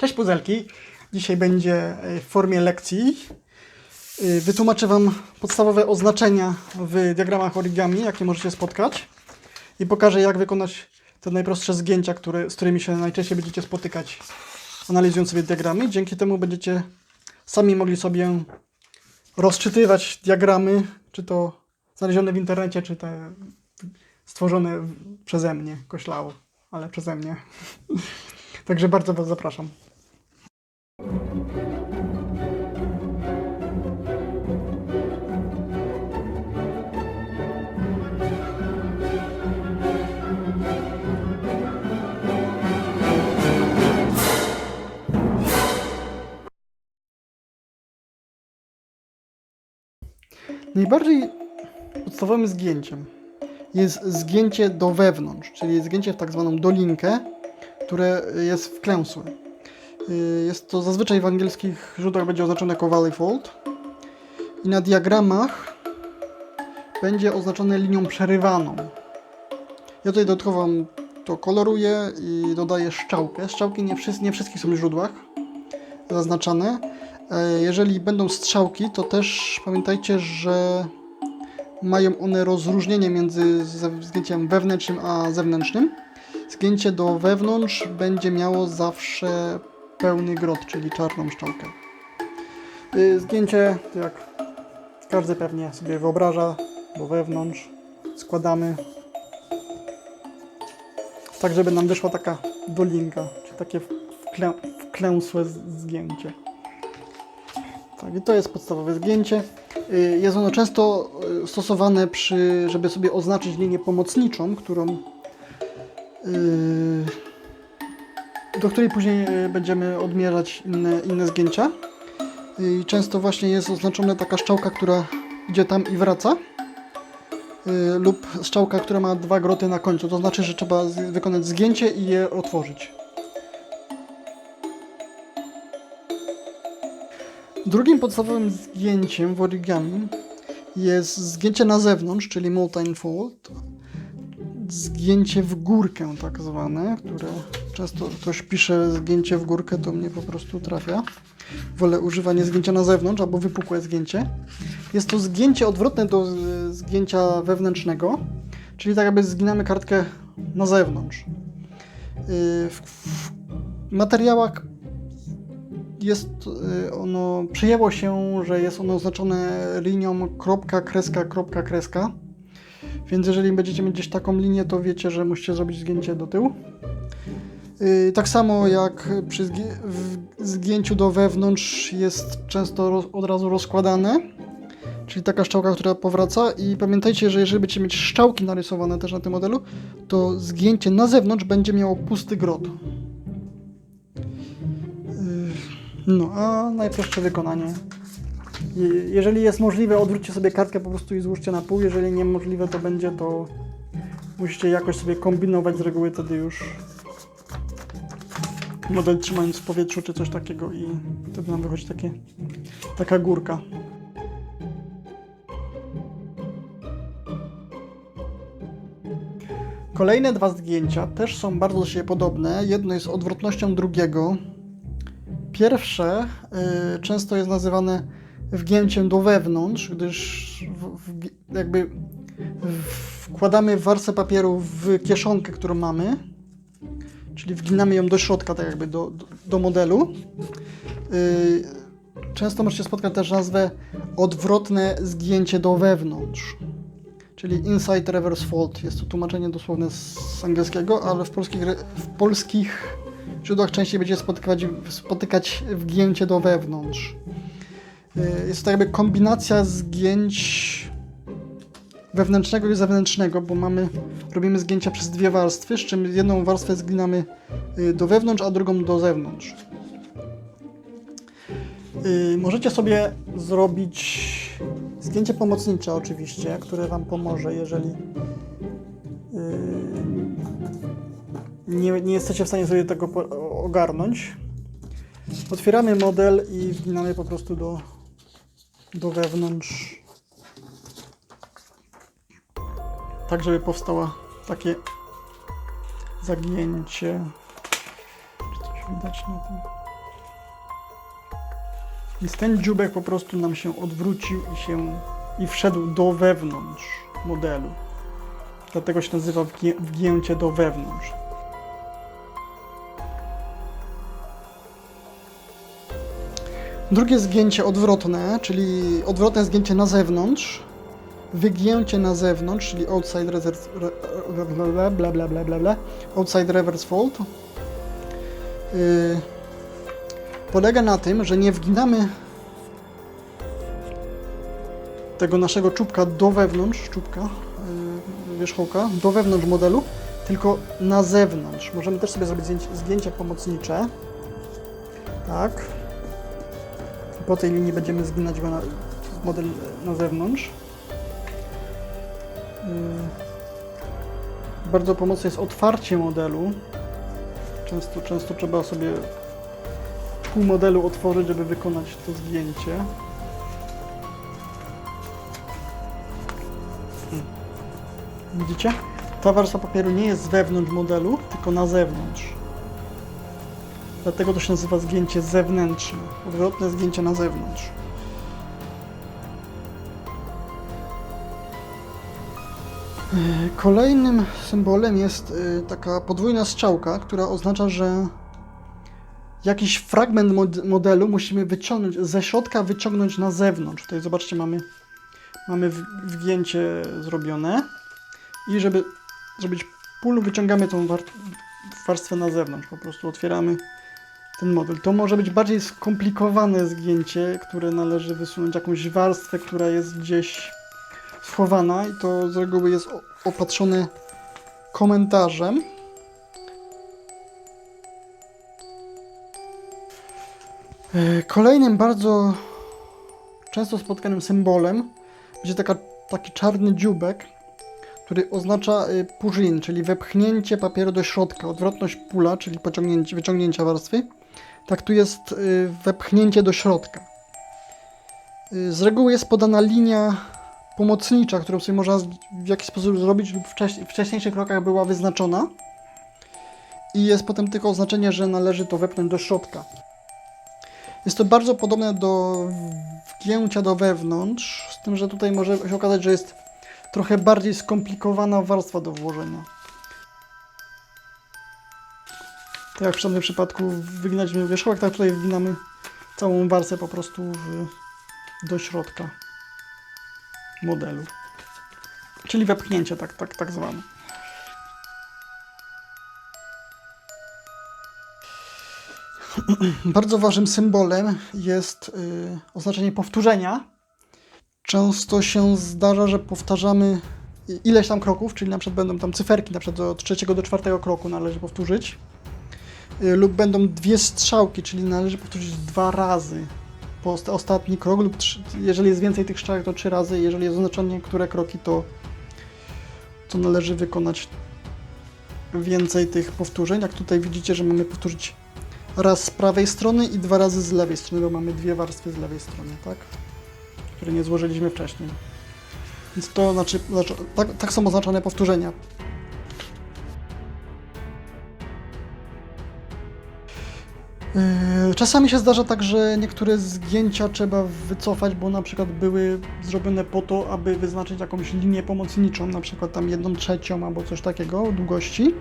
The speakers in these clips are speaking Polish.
Cześć puzelki. Dzisiaj będzie e, w formie lekcji. E, Wytłumaczę Wam podstawowe oznaczenia w diagramach origami, jakie możecie spotkać. I pokażę, jak wykonać te najprostsze zgięcia, które, z którymi się najczęściej będziecie spotykać, analizując sobie diagramy. Dzięki temu będziecie sami mogli sobie rozczytywać diagramy, czy to znalezione w internecie, czy te stworzone przeze mnie, koślało, ale przeze mnie. Także bardzo Was zapraszam. Najbardziej podstawowym zgięciem jest zgięcie do wewnątrz, czyli zgięcie w tak zwaną dolinkę, które jest wklęsłe. Y, Jest to zazwyczaj w angielskich źródłach będzie oznaczone jako valley fold i na diagramach będzie oznaczone linią przerywaną. Ja tutaj dodatkowo to koloruję i dodaję strzałkę. Strzałki nie, wszys- nie wszystkich są w źródłach zaznaczane. E, Jeżeli będą strzałki, to też pamiętajcie, że mają one rozróżnienie między zgięciem wewnętrznym a zewnętrznym. Zgięcie do wewnątrz będzie miało zawsze pełny grot, czyli czarną szczałkę. Y, Zgięcie, jak każdy pewnie sobie wyobraża, do wewnątrz składamy tak, żeby nam wyszła taka dolinka, czyli takie wklę, wklęsłe zgięcie. Tak, i to jest podstawowe zgięcie. Y, Jest ono często y, stosowane przy, żeby sobie oznaczyć linię pomocniczą, którą y, do której później będziemy odmierzać inne, inne zgięcia. I często właśnie jest oznaczona taka strzałka, która idzie tam i wraca. Lub strzałka, która ma dwa groty na końcu. To znaczy, że trzeba wykonać zgięcie i je otworzyć. Drugim podstawowym zgięciem w origami jest zgięcie na zewnątrz, czyli multi fold. Zgięcie w górkę tak zwane, które często ktoś pisze zgięcie w górkę, to mnie po prostu trafia. Wolę używanie zgięcia na zewnątrz albo wypukłe zgięcie. Jest to zgięcie odwrotne do zgięcia wewnętrznego, czyli tak jakby zginamy kartkę na zewnątrz. W, w materiałach jest y, ono, przyjęło się, że jest ono oznaczone linią kropka, kreska, kropka, kreska. Więc jeżeli będziecie mieć gdzieś taką linię, to wiecie, że musicie zrobić zgięcie do tyłu. Y, Tak samo jak przy zgięciu do wewnątrz jest często od razu rozkładane, czyli taka szczałka, która powraca. I pamiętajcie, że jeżeli będziecie mieć szczałki narysowane też na tym modelu, to zgięcie na zewnątrz będzie miało pusty grot. No, a najprostsze wykonanie. Je- Jeżeli jest możliwe, odwróćcie sobie kartkę po prostu i złóżcie na pół. Jeżeli niemożliwe to będzie, to musicie jakoś sobie kombinować z reguły wtedy już model trzymając w powietrzu czy coś takiego i wtedy nam wychodzi takie, taka górka. Kolejne dwa zdjęcia też są bardzo siebie podobne. Jedno jest odwrotnością drugiego. Pierwsze y, często jest nazywane wgięciem do wewnątrz, gdyż w, w, jakby wkładamy warstwę papieru w kieszonkę, którą mamy, czyli wginamy ją do środka, tak jakby do, do, do modelu. Y, często możecie spotkać też nazwę odwrotne zgięcie do wewnątrz, czyli inside reverse fold. Jest to tłumaczenie dosłowne z angielskiego, ale w polskich, w polskich źródłach częściej będzie spotykać, spotykać wgięcie do wewnątrz. Y, Jest to jakby kombinacja zgięć wewnętrznego i zewnętrznego, bo mamy, robimy zgięcia przez dwie warstwy, z czym jedną warstwę zginamy y, do wewnątrz, a drugą do zewnątrz. Y, Możecie sobie zrobić zdjęcie pomocnicze oczywiście, które Wam pomoże, jeżeli nie, nie jesteście w stanie sobie tego ogarnąć. Otwieramy model i wginamy po prostu do, do wewnątrz. Tak, żeby powstało takie zagięcie. Czy coś widać na tym? Więc ten dziubek po prostu nam się odwrócił i się i wszedł do wewnątrz modelu. Dlatego się nazywa wgię, wgięcie do wewnątrz. Drugie zgięcie odwrotne, czyli odwrotne zgięcie na zewnątrz, wygięcie na zewnątrz, czyli outside reverse, re, re, bla bla bla bla bla, outside reverse fold, yy, polega na tym, że nie wginamy tego naszego czubka do wewnątrz, czubka, yy, wierzchołka, do wewnątrz modelu, tylko na zewnątrz. Możemy też sobie zrobić zdjęcia pomocnicze. Tak. Po tej linii będziemy zginać model na zewnątrz. Yy. Bardzo pomocne jest otwarcie modelu. Często, często trzeba sobie pół modelu otworzyć, żeby wykonać to zdjęcie. Hmm. Widzicie? Ta warstwa papieru nie jest z wewnątrz modelu, tylko na zewnątrz. Dlatego to się nazywa zgięcie zewnętrzne. Odwrotne zgięcie na zewnątrz. E, Kolejnym symbolem jest e, taka podwójna strzałka, która oznacza, że jakiś fragment mod- modelu musimy wyciągnąć ze środka, wyciągnąć na zewnątrz. Tutaj zobaczcie, mamy, mamy wgięcie zrobione i żeby zrobić pól, wyciągamy tą war- warstwę na zewnątrz. Po prostu otwieramy ten model. To może być bardziej skomplikowane zgięcie, które należy wysunąć jakąś warstwę, która jest gdzieś schowana i to z reguły jest opatrzone komentarzem. E, Kolejnym bardzo często spotkanym symbolem będzie taka, taki czarny dziubek, który oznacza y, push-in, czyli wepchnięcie papieru do środka, odwrotność pula, czyli wyciągnięcia warstwy. Tak tu jest y, wepchnięcie do środka. Y, Z reguły jest podana linia pomocnicza, którą sobie można w jakiś sposób zrobić lub w wcześniejszych krokach była wyznaczona. I jest potem tylko oznaczenie, że należy to wepchnąć do środka. Jest to bardzo podobne do wgięcia do wewnątrz, z tym, że tutaj może się okazać, że jest trochę bardziej skomplikowana warstwa do włożenia. Tak jak w przeciwnym przypadku wyginaliśmy wierzchołek, tak tutaj wginamy całą warstwę po prostu w, do środka modelu. Czyli wepchnięcie tak, tak, tak zwane. Bardzo ważnym symbolem jest y, oznaczenie powtórzenia. Często się zdarza, że powtarzamy ileś tam kroków, czyli na przykład będą tam cyferki, na przykład od trzeciego do czwartego kroku należy powtórzyć. Y, lub będą dwie strzałki, czyli należy powtórzyć dwa razy po osta- ostatni krok, lub trzy, jeżeli jest więcej tych strzałek, to trzy razy. Jeżeli jest oznaczenie, które kroki, to, to należy wykonać więcej tych powtórzeń. Jak tutaj widzicie, że mamy powtórzyć raz z prawej strony i dwa razy z lewej strony, bo mamy dwie warstwy z lewej strony, tak? Które nie złożyliśmy wcześniej. Więc to znaczy, znaczy tak, tak są oznaczone powtórzenia. Czasami się zdarza tak, że niektóre zgięcia trzeba wycofać, bo na przykład były zrobione po to, aby wyznaczyć jakąś linię pomocniczą, na przykład tam jedną trzecią albo coś takiego długości.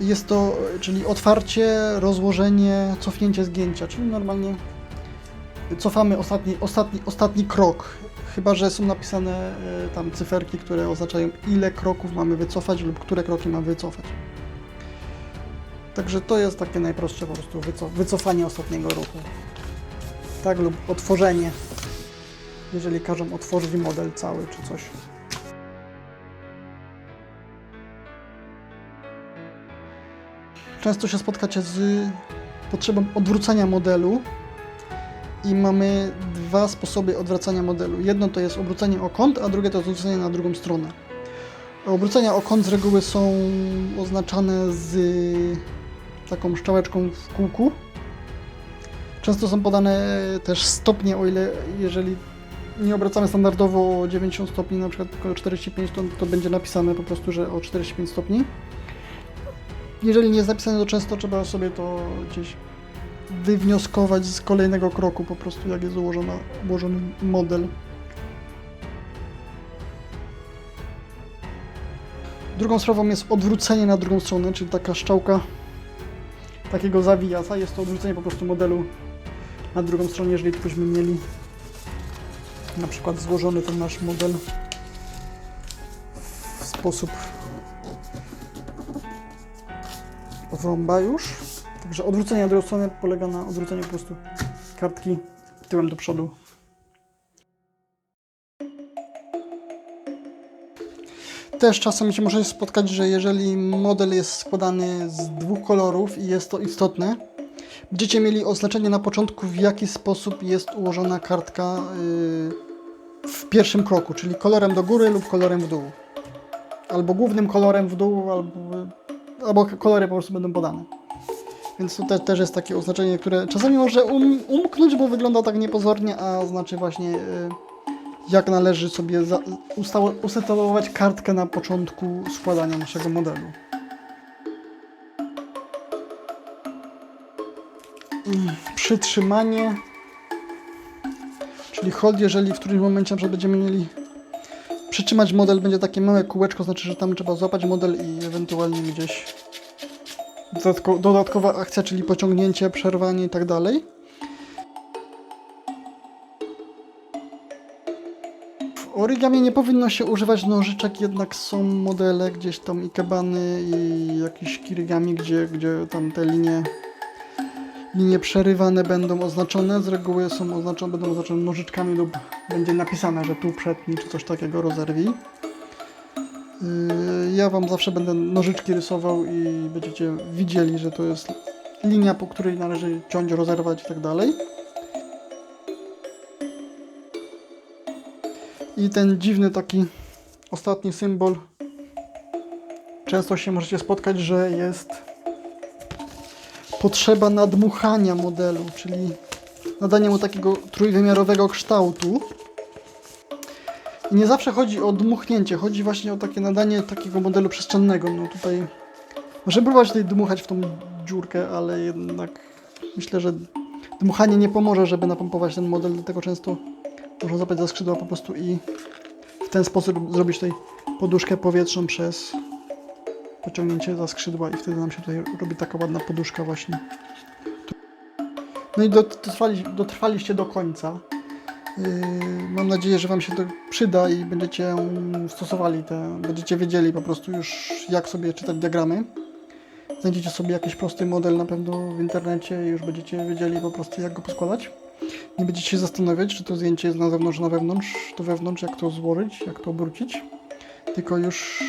Jest to, czyli otwarcie, rozłożenie, cofnięcie zgięcia, czyli normalnie cofamy ostatni, ostatni, ostatni krok. Chyba, że są napisane e, tam cyferki, które oznaczają ile kroków mamy wycofać lub które kroki mamy wycofać. Także to jest takie najprostsze po prostu wyco- wycofanie ostatniego ruchu. Tak, lub otworzenie, jeżeli każą otworzyć model cały czy coś. Często się spotkacie z potrzebą odwrócenia modelu i mamy dwa sposoby odwracania modelu. Jedno to jest obrócenie o kąt, a drugie to jest odwrócenie na drugą stronę. Obrócenia o kąt z reguły są oznaczane z taką szczałeczką w kółku. Często są podane też stopnie, o ile jeżeli nie obracamy standardowo o 90 stopni, na przykład tylko o 45, to, to będzie napisane po prostu, że o 45 stopni. Jeżeli nie jest napisane, to często trzeba sobie to gdzieś wywnioskować z kolejnego kroku po prostu, jak jest ułożona, ułożony model. Drugą sprawą jest odwrócenie na drugą stronę, czyli taka szczałka takiego zawijasa. Jest to odwrócenie po prostu modelu na drugą stronę, jeżeli byśmy mieli na przykład złożony ten nasz model w sposób rąba już. Także odwrócenie na drugą stronę polega na odwróceniu po prostu kartki tyłem do przodu. Też czasem się może spotkać, że jeżeli model jest składany z dwóch kolorów i jest to istotne, będziecie mieli oznaczenie na początku, w jaki sposób jest ułożona kartka yy, w pierwszym kroku, czyli kolorem do góry lub kolorem w dół. Albo głównym kolorem w dół, albo, albo kolory po prostu będą podane. Więc te, też jest takie oznaczenie, które czasami może um, umknąć, bo wygląda tak niepozornie, a znaczy właśnie yy, jak należy sobie usetować kartkę na początku składania naszego modelu. Mm, Przytrzymanie, czyli hold, jeżeli w którymś momencie będziemy mieli przytrzymać model, będzie takie małe kółeczko, znaczy, że tam trzeba złapać model i ewentualnie gdzieś dodatko, dodatkowa akcja, czyli pociągnięcie, przerwanie i tak dalej. Origami nie powinno się używać nożyczek, jednak są modele gdzieś tam ikebany i jakieś kirigami, gdzie, gdzie tam te linie linie przerywane będą oznaczone. Z reguły są oznaczone, będą oznaczone nożyczkami lub będzie napisane, że tu przetnij czy coś takiego rozerwij. Yy, Ja Wam zawsze będę nożyczki rysował i będziecie widzieli, że to jest linia, po której należy ciąć, rozerwać i tak dalej. I ten dziwny taki ostatni symbol. Często się możecie spotkać, że jest potrzeba nadmuchania modelu, czyli nadania mu takiego trójwymiarowego kształtu. I nie zawsze chodzi o dmuchnięcie, chodzi właśnie o takie nadanie takiego modelu przestrzennego. No tutaj może próbować tutaj dmuchać w tą dziurkę, ale jednak myślę, że dmuchanie nie pomoże, żeby napompować ten model, dlatego często można zapać za skrzydła po prostu i w ten sposób zrobić tutaj poduszkę powietrzną przez pociągnięcie za skrzydła i wtedy nam się tutaj robi taka ładna poduszka właśnie. No i dotrwali, dotrwaliście do końca. Yy, mam nadzieję, że Wam się to przyda i będziecie stosowali te, będziecie wiedzieli po prostu już jak sobie czytać diagramy. Znajdziecie sobie jakiś prosty model na pewno w internecie i już będziecie wiedzieli po prostu jak go poskładać. Nie będziecie się zastanawiać, czy to zdjęcie jest na zewnątrz, na wewnątrz, to wewnątrz, jak to złożyć, jak to obrócić. Tylko już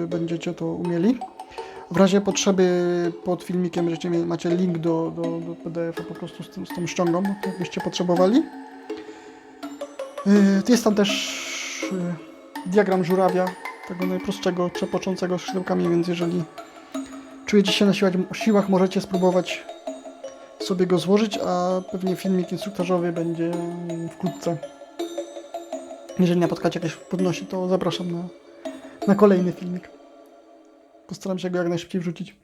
yy, będziecie to umieli. W razie potrzeby pod filmikiem będziecie macie link do, do, do PDF-a po prostu z, tym, z tą ściągą, jakbyście potrzebowali. Yy, Jest tam też yy, diagram żurawia, tego najprostszego, trzepoczącego skrzydełkami, więc jeżeli czujecie się na siłach, siłach, możecie spróbować sobie go złożyć, a pewnie filmik instruktażowy będzie wkrótce. Jeżeli napotkacie jakieś trudności, to zapraszam na, na kolejny filmik. Postaram się go jak najszybciej wrzucić.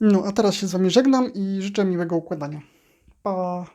No, a teraz się z Wami żegnam i życzę miłego układania. Pa!